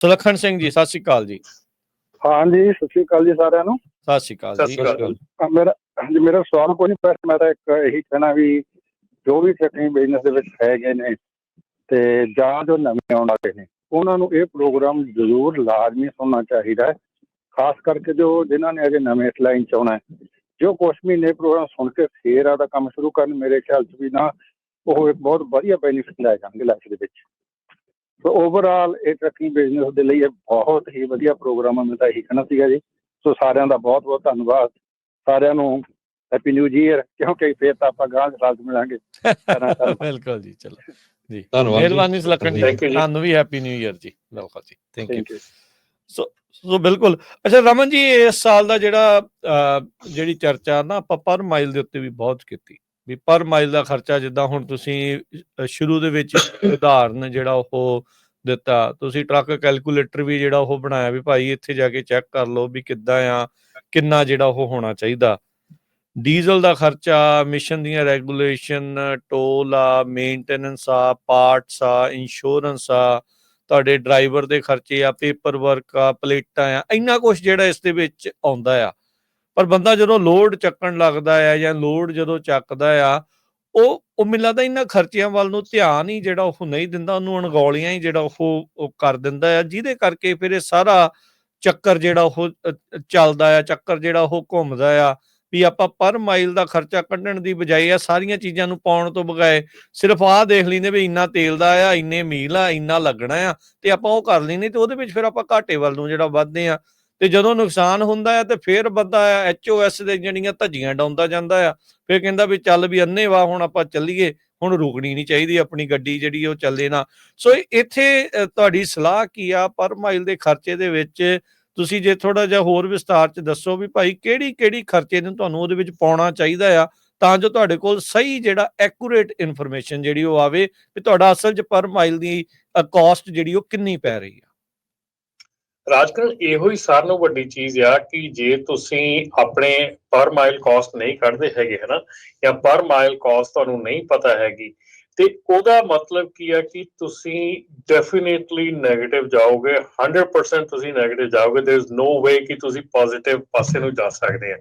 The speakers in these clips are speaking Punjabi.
ਸੁਲੱਖਣ ਸਿੰਘ ਜੀ ਸਤਿ ਸ਼੍ਰੀ ਅਕਾਲ ਜੀ। ਹਾਂ ਜੀ ਸਤਿ ਸ਼੍ਰੀ ਅਕਾਲ ਜੀ ਸਾਰਿਆਂ ਨੂੰ। ਸਤਿ ਸ਼੍ਰੀ ਅਕਾਲ ਜੀ। ਮੇਰਾ ਹਾਂਜੀ ਮੇਰਾ ਸਵਾਲ ਕੋਈ ਨਹੀਂ ਪਰ ਮੈਂ ਤਾਂ ਇੱਕ ਇਹੀ ਕਹਿਣਾ ਵੀ ਜੋ ਵੀ ਟਰੈਕਿੰਗ ਬਿਜ਼ਨਸ ਦੇ ਵਿੱਚ ਹੈਗੇ ਨੇ ਤੇ ਜਾਂ ਜੋ ਨਵੇਂ ਆਉਣ ਵਾਲੇ ਨੇ ਉਹਨਾਂ ਨੂੰ ਇਹ ਪ੍ਰੋਗਰਾਮ ਜ਼ਰੂਰ ਲਾਜ਼ਮੀ ਸੁਣਨਾ ਚਾਹੀਦਾ ਹੈ। ਖਾਸ ਕਰਕੇ ਜੋ ਜਿਨ੍ਹਾਂ ਨੇ ਅਜੇ ਨਵੇਂ ਲਾਈਨ ਚ ਆਉਣਾ ਹੈ ਜੋ ਕੁਛ ਮਹੀਨੇ ਪ੍ਰੋਗਰਾਮ ਸੁਣ ਕੇ ਫੇਰ ਆਦਾ ਕੰਮ ਸ਼ੁਰੂ ਕਰਨ ਮੇਰੇ ਖਿਆਲ ਚ ਵੀ ਨਾ ਉਹ ਇੱਕ ਬਹੁਤ ਵਧੀਆ ਬੈਨੀਫਿਟ ਲੈ ਜਾਣਗੇ ਲਾਈਫ ਦੇ ਵਿੱਚ। ਸੋ ਓਵਰਆਲ ਇਹ ਟਰੱਕਿੰਗ ਬਿਜ਼ਨਸ ਦੇ ਲਈ ਇਹ ਬਹੁਤ ਹੀ ਵਧੀਆ ਪ੍ਰੋਗਰਾਮ ਹੈ ਮੈਂ ਤਾਂ ਇਹੀ ਕਹਿਣਾ ਸੀਗਾ ਜੀ। ਸੋ ਸਾਰਿਆਂ ਦਾ ਬਹੁਤ ਬਹੁਤ ਧੰਨਵਾਦ। ਸਾਰਿਆਂ ਨੂੰ ਹੈਪੀ ਨਿਊ ਈਅਰ ਕਿਉਂਕਿ ਫੇਰ ਤਾਂ ਆਪਾਂ ਗਾਂਹ ਸਾਲ ਚ ਮਿਲਾਂਗੇ। ਬਿਲਕੁਲ ਜੀ ਚਲੋ। ਜੀ ਧੰਨਵਾਦ। ਮਿਹਰਬਾਨੀ ਸੁਲੱਖਣ ਜੀ। ਤੁਹਾਨੂੰ ਵੀ ਹੈਪੀ ਨਿਊ ਇਅਰ ਜੀ। ਬਿਲਕੁਲ ਜੀ। Thank you. ਸੋ ਸੋ ਬਿਲਕੁਲ। ਅੱਛਾ ਰਮਨ ਜੀ ਇਸ ਸਾਲ ਦਾ ਜਿਹੜਾ ਜਿਹੜੀ ਚਰਚਾ ਨਾ ਆਪਾਂ ਪਰ ਮਾਈਲ ਦੇ ਉੱਤੇ ਵੀ ਬਹੁਤ ਕੀਤੀ। ਵੀ ਪਰ ਮਾਈਲ ਦਾ ਖਰਚਾ ਜਿੱਦਾਂ ਹੁਣ ਤੁਸੀਂ ਸ਼ੁਰੂ ਦੇ ਵਿੱਚ ਉਦਾਹਰਨ ਜਿਹੜਾ ਉਹ ਦਿੱਤਾ, ਤੁਸੀਂ ਟਰੱਕ ਕੈਲਕੂਲੇਟਰ ਵੀ ਜਿਹੜਾ ਉਹ ਬਣਾਇਆ ਵੀ ਭਾਈ ਇੱਥੇ ਜਾ ਕੇ ਚੈੱਕ ਕਰ ਲਓ ਵੀ ਕਿੱਦਾਂ ਆ, ਕਿੰਨਾ ਜਿਹੜਾ ਉਹ ਹੋਣਾ ਚਾਹੀਦਾ। ਡੀਜ਼ਲ ਦਾ ਖਰਚਾ, ਮਿਸ਼ਨ ਦੀਆਂ ਰੈਗੂਲੇਸ਼ਨ, ਟੋਲ ਆ, ਮੇਨਟੇਨੈਂਸ ਆ, ਪਾਰਟਸ ਆ, ਇੰਸ਼ੋਰੈਂਸ ਆ, ਤੁਹਾਡੇ ਡਰਾਈਵਰ ਦੇ ਖਰਚੇ ਆ, ਪੇਪਰ ਵਰਕ ਆ, ਪਲੇਟਾਂ ਆ, ਇੰਨਾ ਕੁਝ ਜਿਹੜਾ ਇਸ ਦੇ ਵਿੱਚ ਆਉਂਦਾ ਆ। ਪਰ ਬੰਦਾ ਜਦੋਂ ਲੋਡ ਚੱਕਣ ਲੱਗਦਾ ਆ ਜਾਂ ਲੋਡ ਜਦੋਂ ਚੱਕਦਾ ਆ, ਉਹ ਉਹ ਮੈਨੂੰ ਲੱਗਦਾ ਇਹਨਾਂ ਖਰਚਿਆਂ ਵੱਲ ਨੂੰ ਧਿਆਨ ਹੀ ਜਿਹੜਾ ਉਹ ਨਹੀਂ ਦਿੰਦਾ, ਉਹਨੂੰ ਅਣਗੌਲੀਆਂ ਹੀ ਜਿਹੜਾ ਉਹ ਉਹ ਕਰ ਦਿੰਦਾ ਆ, ਜਿਹਦੇ ਕਰਕੇ ਫਿਰ ਇਹ ਸਾਰਾ ਚੱਕਰ ਜਿਹੜਾ ਉਹ ਚੱਲਦਾ ਆ, ਚੱਕਰ ਜਿਹੜਾ ਉਹ ਘੁੰਮਦਾ ਆ, ਵੀ ਆਪਾਂ ਪਰ ਮਾਈਲ ਦਾ ਖਰਚਾ ਕੱਢਣ ਦੀ ਬਜਾਏ ਆ ਸਾਰੀਆਂ ਚੀਜ਼ਾਂ ਨੂੰ ਪਾਉਣ ਤੋਂ ਬਗਾਏ ਸਿਰਫ ਆਹ ਦੇਖ ਲੈਂਦੇ ਵੀ ਇੰਨਾ ਤੇਲ ਦਾ ਆ, ਇੰਨੇ ਮੀਲ ਆ, ਇੰਨਾ ਲੱਗਣਾ ਆ, ਤੇ ਆਪਾਂ ਉਹ ਕਰ ਲੈਂਦੇ ਤੇ ਉਹਦੇ ਵਿੱਚ ਫਿਰ ਆਪਾਂ ਘਾਟੇ ਵੱਲ ਨੂੰ ਜਿਹੜਾ ਵੱਧਦੇ ਆ ਤੇ ਜਦੋਂ ਨੁਕਸਾਨ ਹੁੰਦਾ ਆ ਤੇ ਫਿਰ ਬੰਦਾ ਐਚਓਐਸ ਦੇ ਜਿਹੜੀਆਂ ਧੱਜੀਆਂ ਡਾਉਂਦਾ ਜਾਂਦਾ ਆ, ਫਿਰ ਕਹਿੰਦਾ ਵੀ ਚੱਲ ਵੀ ਅੰਨੇ ਵਾ ਹੁਣ ਆਪਾਂ ਚੱਲੀਏ, ਹੁਣ ਰੁਕਣੀ ਨਹੀਂ ਚਾਹੀਦੀ ਆਪਣੀ ਗੱਡੀ ਜਿਹੜੀ ਉਹ ਚੱਲੇ ਨਾ। ਸੋ ਇੱਥੇ ਤੁਹਾਡੀ ਸਲਾਹ ਕੀ ਆ? ਪਰ ਮਾਈਲ ਦੇ ਖਰਚੇ ਦੇ ਵਿੱਚ ਤੁਸੀਂ ਜੇ ਥੋੜਾ ਜਿਹਾ ਹੋਰ ਵਿਸਤਾਰ ਚ ਦੱਸੋ ਵੀ ਭਾਈ ਕਿਹੜੀ ਕਿਹੜੀ ਖਰਚੇ ਨੂੰ ਤੁਹਾਨੂੰ ਉਹਦੇ ਵਿੱਚ ਪਾਉਣਾ ਚਾਹੀਦਾ ਆ, ਤਾਂ ਜੋ ਤੁਹਾਡੇ ਕੋਲ ਸਹੀ ਜਿਹੜਾ ਐਕੂਰੇਟ ਇਨਫੋਰਮੇਸ਼ਨ ਜਿਹੜੀ ਉਹ ਆਵੇ, ਵੀ ਤੁਹਾਡਾ ਅਸਲ 'ਚ ਪਰ ਮਾਈਲ ਦੀ ਕਾਸਟ ਜਿਹੜੀ ਉਹ ਕਿੰਨੀ ਪੈ ਰਹੀ ਆ। ਰਾਜਕਰਨ ਇਹੋ ਹੀ ਸਾਰਿਆਂ ਨੂੰ ਵੱਡੀ ਚੀਜ਼ ਆ ਕਿ ਜੇ ਤੁਸੀਂ ਆਪਣੇ ਪਰ ਮਾਈਲ ਕਾਸਟ ਨਹੀਂ ਕੱਢਦੇ ਹੈਗੇ, ਹਨਾ, ਜਾਂ ਪਰ ਮਾਈਲ ਕਾਸਟ ਤੁਹਾਨੂੰ ਨਹੀਂ ਪਤਾ ਹੈਗੀ ਤੇ ਉਹਦਾ ਮਤਲਬ ਕੀ ਆ ਕਿ ਤੁਸੀਂ ਡੈਫੀਨਿਟਲੀ ਨੈਗੇਟਿਵ ਜਾਓਗੇ 100% ਤੁਸੀਂ ਨੈਗੇਟਿਵ ਜਾਓਗੇ देयर इज नो ਵੇ ਕਿ ਤੁਸੀਂ ਪੋਜ਼ਿਟਿਵ ਪਾਸੇ ਨੂੰ ਜਾ ਸਕਦੇ ਆ।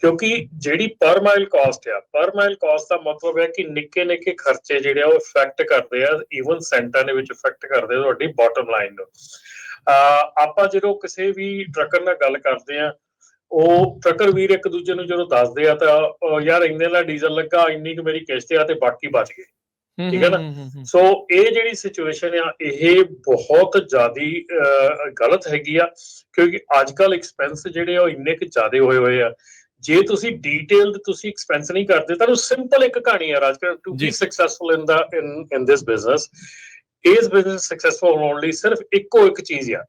ਕਿਉਂਕਿ ਜਿਹੜੀ ਪਰ ਮਾਈਲ ਕਾਸਟ ਆ ਪਰ ਮਾਈਲ ਕਾਸਟ ਦਾ ਮਤਲਬ ਹੈ ਕਿ ਨਿੱਕੇ ਨਿੱਕੇ ਖਰਚੇ ਜਿਹੜੇ ਆ ਉਹ ਇਫੈਕਟ ਕਰਦੇ ਆ ਈਵਨ ਸੈਂਟਰ ਦੇ ਵਿੱਚ ਇਫੈਕਟ ਕਰਦੇ ਆ ਤੁਹਾਡੀ ਬਾਟਮ ਲਾਈਨ ਨੂੰ। ਆਪਾਂ ਜਦੋਂ ਕਿਸੇ ਵੀ ਟਰੱਕਰ ਨਾਲ ਗੱਲ ਕਰਦੇ ਆ, ਉਹ ਟਰੱਕਰ ਵੀਰ ਇੱਕ ਦੂਜੇ ਨੂੰ ਜਦੋਂ ਦੱਸਦੇ ਆ ਤਾਂ ਯਾਰ ਇੰਨੇ ਦਾ ਡੀਜ਼ਲ ਲੱਗਾ, ਇੰਨੀ ਕੁ ਮੇਰੀ ਕਿਸ਼ਤ ਆ ਤੇ ਬਾਕੀ ਬਚ ਗਏ। ਠੀਕ ਹੈ ਨਾ? ਸੋ ਇਹ ਜਿਹੜੀ ਸਿਚੁਏਸ਼ਨ ਆ ਇਹ ਬਹੁਤ ਜ਼ਿਆਦੀ ਗਲਤ ਹੈਗੀ ਆ ਕਿਉਂਕਿ ਅੱਜ ਕੱਲ ਐਕਸਪੈਂਸ ਜਿਹੜੇ ਆ ਉਹ ਇੰਨੇ ਕੁ ਜ਼ਿਆਦੇ ਹੋਏ ਹੋਏ ਆ ਜੇ ਤੁਸੀਂ ਡੀਟੇਲਡ ਤੁਸੀਂ ਐਕਸਪੈਂਸ ਨਹੀਂ ਕਰਦੇ ਤੁਹਾਨੂੰ ਸਿੰਪਲ ਇੱਕ ਕਹਾਣੀ ਆ ਰਾਜਕਰ to. Be successful in the in in business ਇਸ ਬਿਜ਼ਨਸ ਸਕਸੈਸਫੁਲ ਹੋਣ ਲਈ ਸਿਰਫ ਇੱਕੋ ਇੱਕ ਚੀਜ਼ ਆ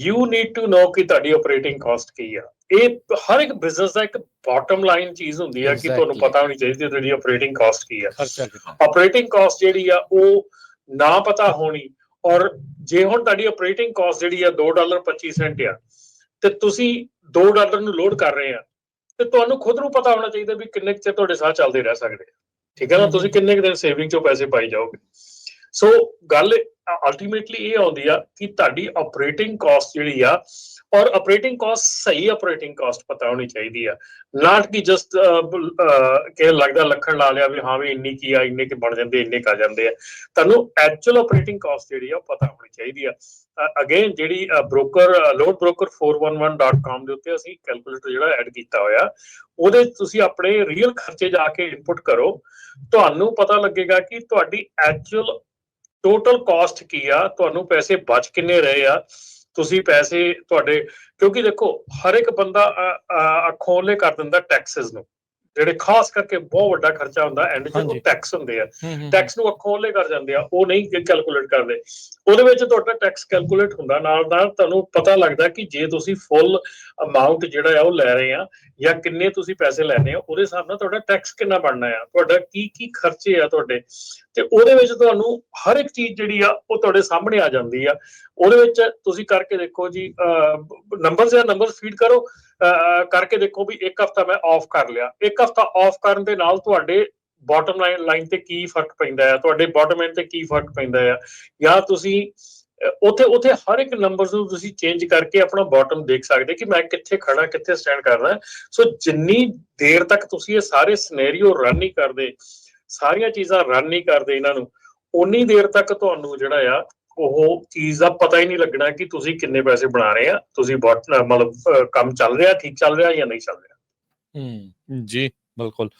ਯੂ ਨੀਡ ਟੂ ਨੋ ਕਿ ਤੁਹਾਡੀ ਆਪਰੇਟਿੰਗ ਕਾਸਟ ਕੀ ਆ। ਇਹ ਹਰ ਇੱਕ ਬਿਜ਼ਨਸ ਦਾ ਇੱਕ ਬਾਟਮ ਲਾਈਨ ਚੀਜ਼ ਹੁੰਦੀ ਆ ਕਿ ਤੁਹਾਨੂੰ. ਪਤਾ ਹੋਣੀ ਚਾਹੀਦੀ ਹੈ ਤੁਹਾਡੀ ਆਪਰੇਟਿੰਗ ਕਾਸਟ ਕੀ ਆ। ਆਪਰੇਟਿੰਗ ਕਾਸਟ ਜਿਹੜੀ ਆ ਉਹ ਨਾ ਪਤਾ ਹੋਣੀ ਔਰ ਜੇ ਹੁਣ ਤੁਹਾਡੀ ਆਪਰੇਟਿੰਗ ਕਾਸਟ ਜਿਹੜੀ ਆ 2 ਡਾਲਰ 25 ਸੈਂਟ ਆ ਤੇ ਤੁਸੀਂ 2 ਡਾਲਰ ਨੂੰ ਲੋਡ ਕਰ ਰਹੇ ਆ ਤੇ ਤੁਹਾਨੂੰ ਖੁਦ ਨੂੰ ਪਤਾ ਹੋਣਾ ਚਾਹੀਦਾ ਵੀ ਕਿੰਨੇ ਚਿਰ ਤੁਹਾਡੇ ਸਾਹ ਚੱਲਦੇ ਰਹਿ ਸਕਦੇ ਆ। ਠੀਕ ਹੈ ਨਾ। ਤੁਸੀਂ ਕਿੰਨੇ ਕੁ ਦਿਨ ਸੇਵਿੰਗ ਚੋਂ ਪੈਸੇ ਪਾਈ ਜਾਓਗੇ। ਸੋ ਗੱਲ ਅਲਟੀਮੇਟਲੀ ਇਹ ਆਉਂਦੀ ਆ ਕਿ ਤੁਹਾਡੀ ਆਪਰੇਟਿੰਗ ਕਾਸਟ ਜਿਹੜੀ ਆ, ਔਰ ਆਪਰੇਟਿੰਗ ਕਾਸਟ ਸਹੀ ਆਪਰੇਟਿੰਗ ਕਾਸਟ ਪਤਾ ਹੋਣੀ ਚਾਹੀਦੀ ਆ। ਨਾਟ ਕਿ ਜਸਟ ਕਿ ਲੱਗਦਾ ਲੱਖਣ ਲਾ ਲਿਆ ਵੀ ਹਾਂ ਵੀ ਇੰਨੀ ਕੀ ਆ, ਇੰਨੇ ਕਿ ਬਣ ਜਾਂਦੇ, ਇੰਨੇ ਕਾ ਜਾਂਦੇ ਆ। ਤੁਹਾਨੂੰ ਐਕਚੁਅਲ ਆਪਰੇਟਿੰਗ ਕਾਸਟ ਜਿਹੜੀ ਆ ਉਹ ਪਤਾ ਹੋਣੀ ਚਾਹੀਦੀ ਆ। ਅਗੇਨ ਜਿਹੜੀ ਬ੍ਰੋਕਰ ਲੋਡ ਬ੍ਰੋਕਰ 411.com ਦੇ ਉੱਤੇ ਅਸੀਂ ਕੈਲਕੂਲੇਟਰ ਜਿਹੜਾ ਐਡ ਕੀਤਾ ਹੋਇਆ, ਉਹਦੇ ਤੁਸੀਂ ਆਪਣੇ ਰੀਅਲ ਖਰਚੇ ਜਾ ਕੇ ਇਨਪੁਟ ਕਰੋ। ਤੁਹਾਨੂੰ ਪਤਾ ਲੱਗੇਗਾ ਕਿ ਤੁਹਾਡੀ ਐਕਚੁਅਲ ਟੋਟਲ ਕਾਸਟ ਕੀ ਆ? ਤੁਹਾਨੂੰ ਪੈਸੇ ਬਚ ਕਿੰਨੇ ਰਹੇ ਆ? ਤੁਸੀਂ ਪੈਸੇ ਤੁਹਾਡੇ ਕਿਉਂਕਿ ਦੇਖੋ ਹਰ ਇੱਕ ਬੰਦਾ ਅ, ਅ, ਅੱਖੋਂ ਉਹਲੇ ਕਰ ਦਿੰਦਾ ਟੈਕਸਸ ਨੂੰ। ਜਿਹੜੇ ਖਾਸ ਕਰਕੇ ਬਹੁਤ ਵੱਡਾ ਖਰਚਾ ਹੁੰਦਾ ਐਂਡ 'ਚ ਉਹ। ਟੈਕਸ ਹੁੰਦੇ ਆ। ਟੈਕਸ ਨੂੰ ਅੱਖੋਂ ਉਹਲੇ ਕਰ ਜਾਂਦੇ ਆ ਉਹ ਨਹੀਂ ਕੈਲਕੂਲੇਟ ਕਰਦੇ। ਉਹਦੇ ਵਿੱਚ ਤੁਹਾਡਾ ਟੈਕਸ ਕੈਲਕੂਲੇਟ ਹੁੰਦਾ ਨਾਲ ਨਾਲ ਤੁਹਾਨੂੰ ਪਤਾ ਲੱਗਦਾ ਕਿ ਜੇ ਤੁਸੀਂ ਫੁੱਲ ਅਮਾਉਂਟ ਜਿਹੜਾ ਆ ਉਹ ਲੈ ਰਹੇ ਆ ਜਾਂ ਕਿੰਨੇ ਤੁਸੀਂ ਪੈਸੇ ਲੈਣੇ ਆ ਉਹਦੇ ਹਿਸਾਬ ਨਾਲ ਤੁਹਾਡਾ ਟੈਕਸ ਕਿੰਨਾ ਬਣਨਾ ਆ ਤੁਹਾਡਾ ਕੀ ਕੀ ਖਰਚੇ ਆ ਤੁਹਾਡੇ। ਤੇ ਉਹਦੇ ਵਿੱਚ ਤੁਹਾਨੂੰ ਹਰ ਇੱਕ ਚੀਜ਼ ਜਿਹੜੀ ਆ ਉਹ ਤੁਹਾਡੇ ਸਾਹਮਣੇ ਆ ਜਾਂਦੀ ਆ। ਉਹਦੇ ਵਿੱਚ ਤੁਸੀਂ ਕਰਕੇ ਦੇਖੋ ਜੀ ਨੰਬਰਸ ਜਾਂ ਨੰਬਰਸ ਫੀਡ ਕਰੋ। ਕਰਕੇ ਦੇਖੋ ਵੀ ਇੱਕ ਹਫਤਾ ਮੈਂ ਆਫ ਕਰ ਲਿਆ। ਇੱਕ ਹਫਤਾ ਆਫ ਕਰਨ ਦੇ ਨਾਲ ਤੁਹਾਡੇ ਬਾਟਮ ਲਾਈਨ ਲਾਈਨ ਤੇ ਕੀ ਫ਼ਰਕ ਪੈਂਦਾ ਹੈ ਤੁਹਾਡੇ ਬਾਟਮ ਲਾਈਨ ਤੇ ਕੀ ਫ਼ਰਕ ਪੈਂਦਾ ਹੈ ਜਾਂ ਤੁਸੀਂ, ਅਹ, ਉੱਥੇ ਹਰ ਇੱਕ ਨੰਬਰਸ ਨੂੰ ਤੁਸੀਂ ਚੇਂਜ ਕਰਕੇ ਆਪਣਾ ਬਾਟਮ ਦੇਖ ਸਕਦੇ ਕਿ ਮੈਂ ਕਿੱਥੇ ਖੜਾ ਕਿੱਥੇ ਸਟੈਂਡ ਕਰਦਾ ਸੋ ਜਿੰਨੀ ਦੇਰ ਤੱਕ ਤੁਸੀਂ ਇਹ ਸਾਰੇ ਸਿਨੈਰੀਓ ਰਨ ਨਹੀਂ ਕਰਦੇ, ਸਾਰੀਆਂ ਚੀਜ਼ਾਂ ਰਨ ਨਹੀਂ ਕਰਦੇ ਇਹਨਾਂ ਨੂੰ ਉਨੀ ਦੇਰ ਤੱਕ ਤੁਹਾਨੂੰ ਜਿਹੜਾ ਆ ਉਹ ਚੀਜ਼ ਦਾ ਪਤਾ ਹੀ ਨਹੀਂ ਲੱਗਣਾ ਕਿ ਤੁਸੀਂ ਕਿੰਨੇ ਪੈਸੇ ਬਣਾ ਰਹੇ ਆ ਤੁਸੀਂ ਬੋਟ ਮਤਲਬ ਕੰਮ ਚੱਲ ਰਿਹਾ ਠੀਕ ਚੱਲ ਰਿਹਾ ਜਾਂ ਨਹੀਂ ਚੱਲ ਰਿਹਾ। ਹੂੰ। ਜੀ ਬਿਲਕੁਲ।